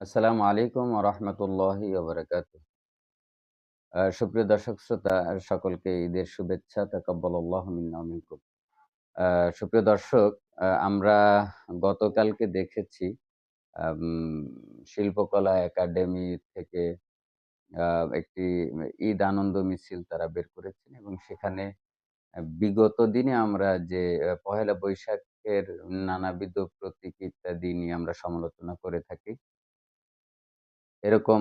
আসসালামু আলাইকুম রহমতুল্লাহি ওবরাকাত সুপ্রিয় দর্শক, শ্রোতা, সকলকে ঈদের শুভেচ্ছা। আ সুপ্রিয় দর্শক আমরা গতকালকে দেখেছি শিল্পকলা একাডেমি থেকে একটি ঈদ আনন্দ মিছিল তারা বের করেছেন এবং সেখানে বিগত দিনে আমরা যে পহেলা বৈশাখের নানাবিধ প্রতীক ইত্যাদি নিয়ে আমরা সমালোচনা করে থাকি। এরকম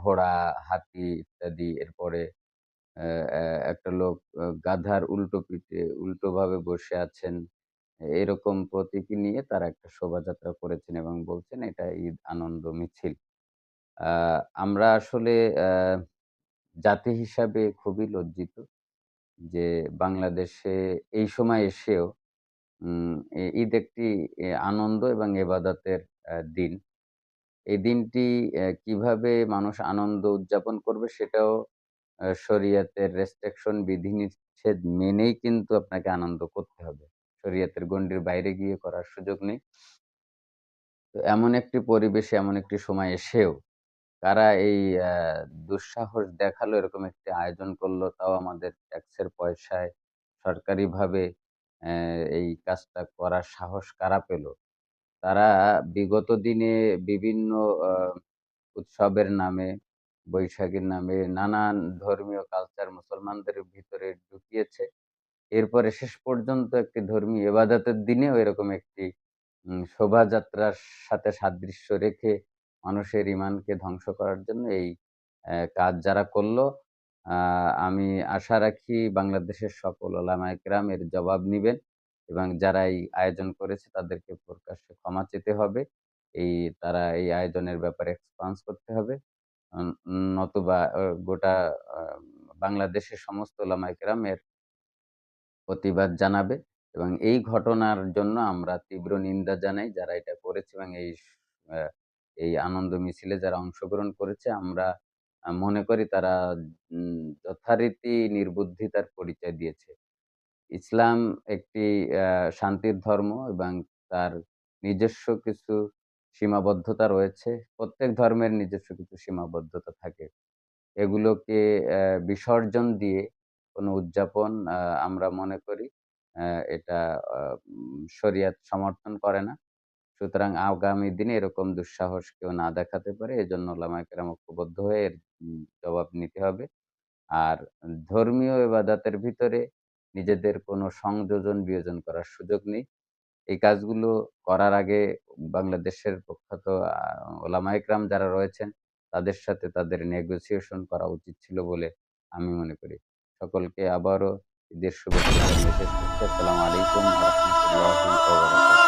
ঘোড়া, হাতি ইত্যাদি এরপরে একটা লোক গাধার উল্টো পিঠে উল্টোভাবে বসে আছেন। এরকম প্রতীকী নিয়ে তারা একটা শোভাযাত্রা করেছেন এবং বলছেন এটা ঈদ আনন্দ মিছিল। আমরা আসলে জাতি হিসাবে খুবই লজ্জিত যে বাংলাদেশে এই সময় এসেও ঈদ একটি আনন্দ এবং এবাদতের দিন। এই দিনটি কীভাবে মানুষ আনন্দ উদযাপন করবে সেটাও শরীয়তের রেস্ট্রিকশন বিধিনিষেধ মেনেই কিন্তু আপনাকে আনন্দ করতে হবে। শরীয়তের গণ্ডির বাইরে গিয়ে করার সুযোগ নেই। তো এমন একটি পরিবেশে, এমন একটি সময় এসেও কারা এই দুঃসাহস দেখাল, এরকম একটি আয়োজন করল, তাও আমাদের ট্যাক্সের পয়সায় সরকারিভাবে এই কাজটা করার সাহস কারা পেল? তারা বিগত দিনে বিভিন্ন উৎসবের নামে, বৈশাখীর নামে নানান ধর্মীয় কালচার মুসলমানদের ভিতরে ঢুকিয়েছে। এরপরে শেষ পর্যন্ত একটি ধর্মীয় ইবাদতের দিনেও এরকম একটি শোভাযাত্রার সাথে সাদৃশ্য রেখে মানুষের ইমানকে ধ্বংস করার জন্য এই কাজ যারা করল আমি আশা রাখি বাংলাদেশের সকল ওলামায়ে কেরাম এর জবাব নিবেন এবং যারা এই আয়োজন করেছে তাদেরকে প্রকাশ্যে ক্ষমা চেতে হবে। এই তারা এই আয়োজনের ব্যাপারে এক্সপান্স করতে হবে। নতুবা গোটা বাংলাদেশের সমস্ত ওলামায়ে কেরামের প্রতিবাদ জানাবে এবং এই ঘটনার জন্য আমরা তীব্র নিন্দা জানাই যারা এটা করেছে এবং এই এই আনন্দ মিছিলে যারা অংশগ্রহণ করেছে আমরা মনে করি তারা যথারীতি নির্বুদ্ধিতার পরিচয় দিয়েছে। ইসলাম একটি শান্তির ধর্ম এবং তার নিজস্ব কিছু সীমাবদ্ধতা রয়েছে। প্রত্যেক ধর্মের নিজস্ব কিছু সীমাবদ্ধতা থাকে। এগুলোকে বিসর্জন দিয়ে কোনো উদযাপন আমরা মনে করি এটা শরিয়াত সমর্থন করে না। সুতরাং আগামী দিনে এরকম দুঃসাহস কেউ না দেখাতে পারে এজন্য ওলামায়ে কেরাম ঐক্যবদ্ধ হয়ে এর জবাব নিতে হবে। আর ধর্মীয় ইবাদতের ভিতরে নিজেদের কোনো সংযোজন বিয়োজন করার সুযোগ নেই। এই কাজগুলো করার আগে বাংলাদেশের প্রখ্যাত ওলামাইকরাম যারা রয়েছেন, তাদের সাথে তাদের নেগোসিয়েশন করা উচিত ছিল বলে আমি মনে করি। সকলকে আবারও ঈদের শুভেচ্ছা আলাইকুম রাহমাতুল্লাহি।